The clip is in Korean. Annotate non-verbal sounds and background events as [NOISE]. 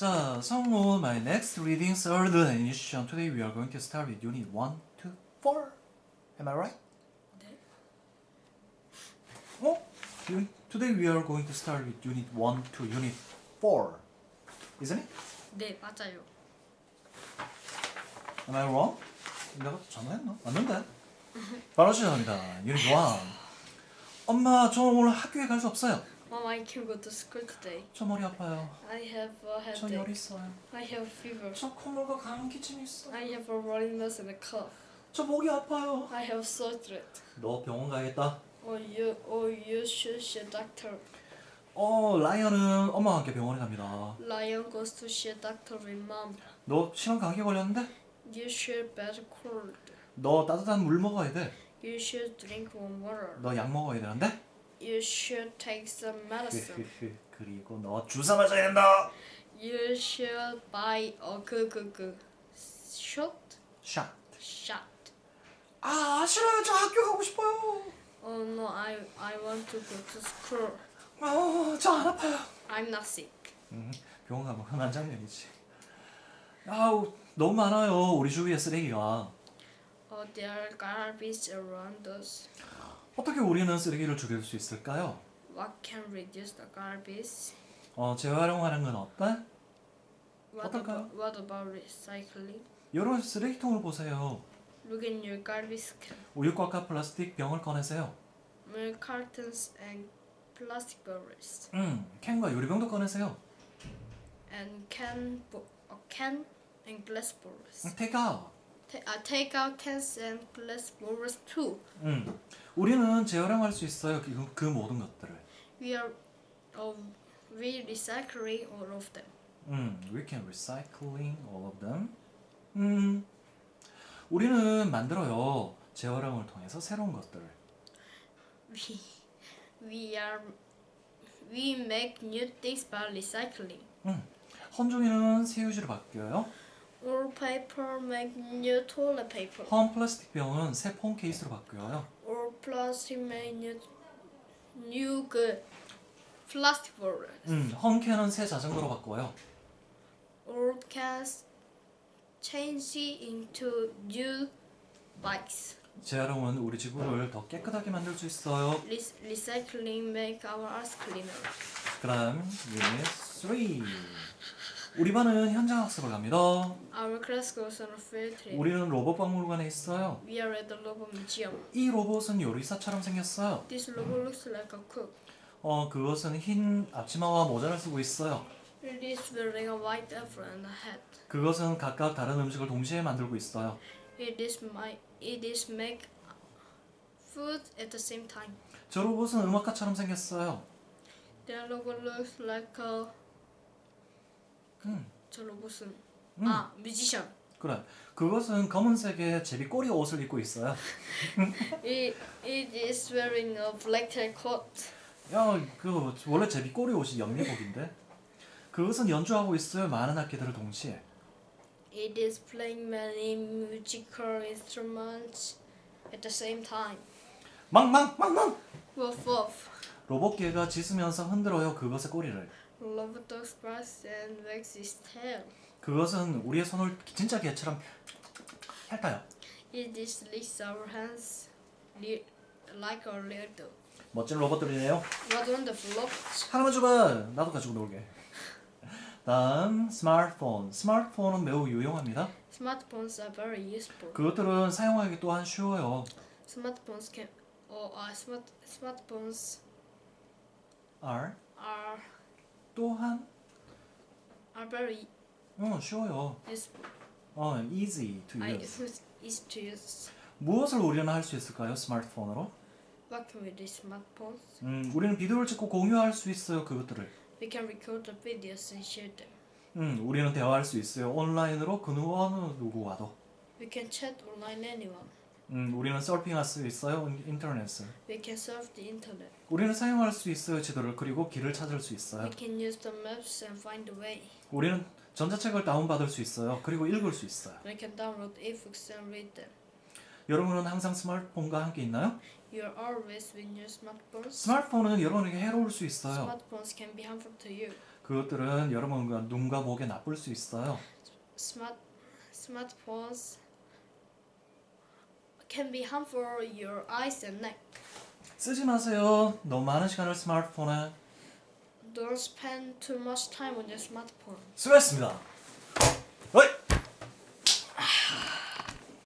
자, 성우, my next reading, third edition. Today we are going to start with unit 1 to 4. Am I right? 네. 어? Today we are going to start with unit 1 to unit 4. Isn't it? 네, 맞아요. Am I wrong? 내가 전화했나? 맞는데? 바로 시작합니다. 유닛 1. 엄마, 저 오늘 학교에 갈 수 없어요. Mom, I can't go to school today. 저 머리 아파요. I have a 저열 headache. 있어요. I have fever. 저 콧물과 감기증 있어. I have a running nose and a cough. 저 목이 아파요. I have sore throat. 너 병원 가야겠다. Or you, or you should see a doctor. 어, 라이언은 엄마와 함께 병원에 갑니다. Lion goes to see a doctor with mom. 너 심한 감기 걸렸는데? You should bad cold. 너 따뜻한 물 먹어야 돼. You should drink warm water. 너 약 먹어야 되는데? You should take some medicine. 그리고 너 주사 맞아야 된다. You should buy a 그, 그, 그, shot? 샷. Shot. 아, 싫어요. 저 학교 가고 싶어요. Oh no, I, I want to go to school. 아, 저안 아파요. I'm not sick. 음, 병원 가면 흔한 장면이지. 아우, 너무 많아요. 우리 주위에 쓰레기가. Oh, there are garbage around us. 어떻게 우리는 쓰레기를 줄일 수 있을까요? What can reduce the garbage? 어, 재활용하는 건 어때? What 어떨까요? about, what about recycling? 여러분 쓰레기통을 보세요. Look in your garbage can. 우유곽과 플라스틱 병을 꺼내세요. Milk cartons and plastic bottles. 음, 캔과 유리병도 꺼내세요. And can, bo- a can and glass bottles. 음, take out. Ta- uh, take out cans and glass bottles too. 음, 우리는 재활용할 수 있어요. 그, 그 모든 것들을. We are uh, we recycling all of them. 음, we can recycling all of them. 음, 우리는 만들어요. 재활용을 통해서 새로운 것들을. We we are we make new things by recycling. 음, 헌종이는 새유지로 바뀌어요. All paper make new toilet paper. 헌 플라스틱 병은 새 폰 케이스로 바뀌어요. Plastic make new good bottles. 음, 헌 캔은 새 자전거로 바꿔요. All cans change into new bikes. 재활용은 우리 지구를 더 깨끗하게 만들 수 있어요. Re- recycling make our earth cleaner. 그다음 유닛 3. 우리 반은 현장 학습을 갑니다. Our class goes on a field trip. 우리는 로봇 박물관에 있어요. We are at the robot museum. 이 로봇은 요리사처럼 생겼어요. This robot looks like a cook. 어, 그것은 흰 앞치마와 모자를 쓰고 있어요. It is wearing a white apron and a hat. 그것은 각각 다른 음식을 동시에 만들고 있어요. It is my it is make food at the same time. 저 로봇은 음악가처럼 생겼어요. The logo looks like a 음, 저 로봇은 음. 아 뮤지션. 그래. 그것은 검은색의 제비 꼬리 옷을 입고 있어요. [LAUGHS] It it is wearing a black tail coat. 야, 그 원래 제비 꼬리 옷이 연미복인데. 그것은 연주하고 있어요. 많은 악기들을 동시에. It is playing many musical instruments at the same time. 망망망망. Woof woof. 로봇개가 짖으면서 흔들어요. 그것의 꼬리를. Robot dogs barks and wags its tail. 그것은 우리의 손을 진짜 개처럼 핥아요. It is licks our hands li- like a little dog. 멋진 로봇들이네요. What wonderful robots. 하나만 줘봐. 나도 가지고 놀게. 다음 스마트폰. 스마트폰은 매우 유용합니다. Smartphones are very useful. 그것들은 사용하기 또한 쉬워요. Smartphones can or uh, smart smartphones R are 또한 are very 어 쉬워요. useful. 어 easy to I use. who's easy to use. 무엇을 우리는 할 수 있을까요? 스마트폰으로? What can we do with smartphones? 음, 우리는 비디오를 찍고 공유할 수 있어요. 그것들을. We can record the videos and share them. 음, 우리는 대화할 수 있어요. 온라인으로 그 어느 누구와도. We can chat online anyone. 음, 우리는 서핑할 수 있어요. 인- 인터넷을. We can surf the internet. 우리는 사용할 수 있어요. 지도를 그리고 길을 찾을 수 있어요. We can use the maps and find the way. 우리는 전자책을 다운받을 수 있어요. 그리고 읽을 수 있어요. We can download ebooks and read them. 여러분은 항상 스마트폰과 함께 있나요? You are always with your smartphones. 스마트폰은 여러분에게 해로울 수 있어요. Smartphones can be harmful to you. 그것들은 여러분과 눈과 목에 나쁠 수 있어요. Smart smartphones can be harmful for your eyes and neck. 쓰지 마세요. 너무 많은 시간을 스마트폰에 Don't spend too much time on your smartphone. 수고했습니다. 어이!